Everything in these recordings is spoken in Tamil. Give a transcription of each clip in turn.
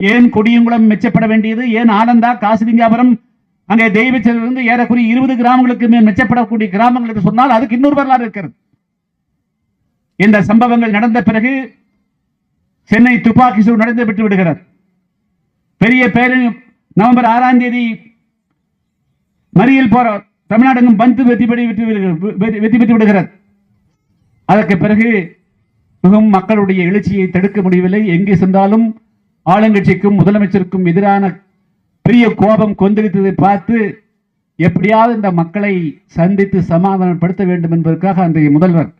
ஏன் கொடியங்குளம் மெச்சப்பட வேண்டியது? ஏன் ஆனந்தா காசிலிங்காபுரம் அங்கே தெய்வத்திலிருந்து ஏறக்குறைய இருபது கிராமங்களுக்கு மேல் மெச்சப்படக்கூடிய கிராமங்கள் என்று சொன்னால் அதுக்கு இன்னொரு வரலாறு இருக்கிறது. இந்த சம்பவங்கள் நடந்த பிறகு சென்னை துப்பாக்கி சூடு நடந்து விட்டு விடுகிறார் பெரிய பேரணி நவம்பர் ஆறாம் தேதி மறியல் போற தமிழ்நாடு பந்து வெற்றி பெற்று வெற்றி வெற்றி வெற்றி பெற்று விடுகிறது. அதற்கு பிறகு மிகவும் மக்களுடைய எழுச்சியை தடுக்க முடியவில்லை. எங்கே சென்றாலும் ஆளுங்கட்சிக்கும் முதலமைச்சருக்கும் எதிரான பெரிய கோபம் கொந்தளித்ததை பார்த்து எப்படியாவது இந்த மக்களை சந்தித்து சமாதானப்படுத்த வேண்டும் என்பதற்காக அன்றைய முதல்வர்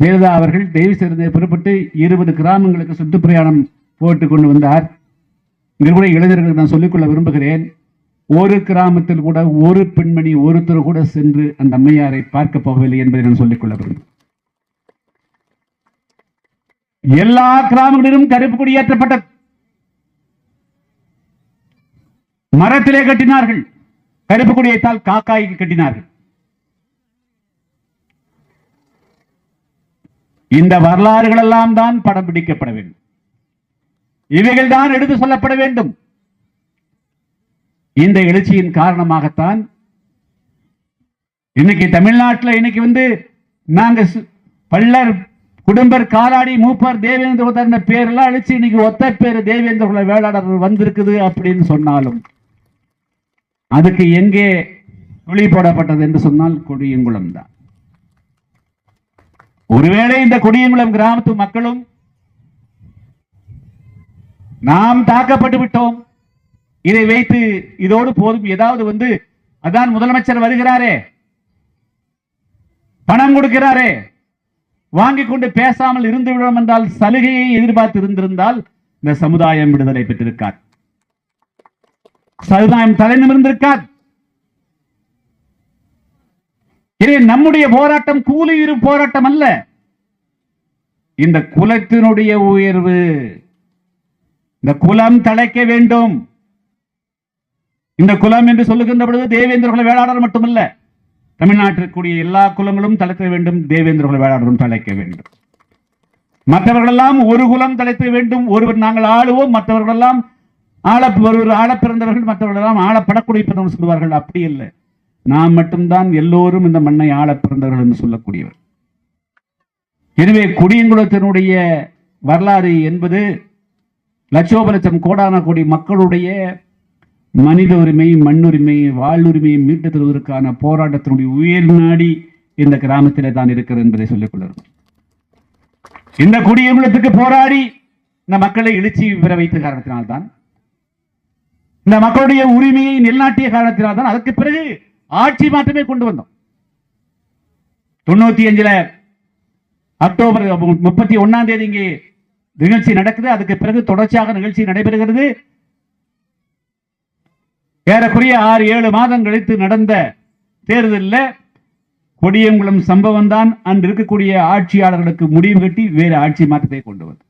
ஜெயலலிதா அவர்கள் தெய்வ சிறந்தை புறப்பட்டு இருபது கிராமங்களுக்கு சுற்றுப்பிரயாணம் போட்டு கொண்டு வந்தார். இங்கே கூட இளைஞர்களுக்கு நான் சொல்லிக்கொள்ள விரும்புகிறேன். ஒரு கிராமத்தில் கூட ஒரு பெண்மணி ஒருத்தர் கூட சென்று அந்த அம்மையாரை பார்க்க போகவில்லை என்பதை நான் சொல்லிக்கொள்ள விரும்புகிறேன். எல்லா கிராமங்களிலும் கருப்பு கொடி ஏற்றப்பட்டது. மரத்திலே கட்டினார்கள். கருப்பு கொடியைத்தால் காக்காய்க்கு கட்டினார்கள். இந்த வரலாறுகள் எல்லாம் தான் படம் பிடிக்கப்பட வேண்டும். இவைகள் தான் எடுத்து சொல்லப்பட வேண்டும். இந்த எழுச்சியின் காரணமாகத்தான் இன்னைக்கு தமிழ்நாட்டில் இன்னைக்கு வந்து நாங்க பள்ளர் குடும்பர் காலாடி மூப்பர் தேவேந்திர பேர்லாம் அழிச்சு இன்னைக்கு ஒத்த பேர் தேவேந்திர வேளாளர் வந்திருக்குது அப்படின்னு சொன்னாலும் அதுக்கு எங்கே ஒளி போடப்பட்டது என்று சொன்னால் கொடியங்குளம் தான். ஒருவேளை இந்த கொடியங்குளம் கிராமத்து மக்களும் நாம் தாக்கப்பட்டு விட்டோம். இதை வைத்து இதோடு போதும் ஏதாவது வந்து அதான் முதலமைச்சர் வருகிறாரே பணம் கொடுக்கிறாரே வாங்கிக் கொண்டு பேசாமல் இருந்து விடும் என்றால் சலுகையை எதிர்பார்த்து இருந்திருந்தால் இந்த சமுதாயம் விடுதலை பெற்றிருக்கார் சமுதாயம் தலை நிமிர்ந்திருக்காது இதே நம்முடைய போராட்டம் கூலியுறு போராட்டம் அல்ல. இந்த குலத்தினுடைய உயர்வு இந்த குலம் தலைக்க வேண்டும். இந்த குலம் என்று சொல்லுகின்ற பொழுது தேவேந்திர குல வேளாளர் மட்டுமல்ல தமிழ்நாட்டிற்குரிய எல்லா குலங்களும் தலைக்க வேண்டும் தேவேந்திர குல வேளாளரும் தலைக்க வேண்டும். மற்றவர்களெல்லாம் ஒரு குலம் தலைக்க வேண்டும் ஒருவர் நாங்கள் ஆளுவோம் மற்றவர்களெல்லாம் ஆள ஒருவர் ஆள பிறந்தவர்கள் மற்றவர்களெல்லாம் ஆளப்படக்கூடிய சொல்வார்கள் அப்படி இல்லை. நாம் மட்டும்தான் எல்லோரும் இந்த மண்ணை ஆள பிறந்தவர்கள் என்று சொல்லக்கூடியவர். எனவே குடியங்குளத்தினுடைய வரலாறு என்பது லட்சோப லட்சம் கோடான கோடி மக்களுடைய மனித உரிமை மண்ணுரிமை வாழ்வுரிமையை மீட்டு தருவதற்கான போராட்டத்தினுடைய உயர் நாடி இந்த கிராமத்திலே தான் இருக்கிறது என்பதை சொல்லிக் கொள்ளும் இந்த குடியங்குளத்துக்கு போராடி இந்த மக்களை எழுச்சி பெற வைத்த காரணத்தினால்தான் இந்த மக்களுடைய உரிமையை நிலநாட்டிய காரணத்தினால்தான் அதற்கு பிறகு ஆட்சி மாற்றமே கொண்டு வந்தோம். தொண்ணூத்தி அஞ்சுல அக்டோபர் முப்பத்தி ஒன்னாம் தேதி இங்கே நிகழ்ச்சி நடக்குது. அதுக்கு பிறகு தொடர்ச்சியாக நிகழ்ச்சி நடைபெறுகிறது. ஏறக்குறைய ஆறு ஏழு மாதம் கழித்து நடந்த தேர்தலில் கொடியங்குளம் சம்பவம் தான் அன்று இருக்கக்கூடிய ஆட்சியாளர்களுக்கு முடிவு கட்டி வேறு ஆட்சி மாற்றத்தை கொண்டு வந்தது.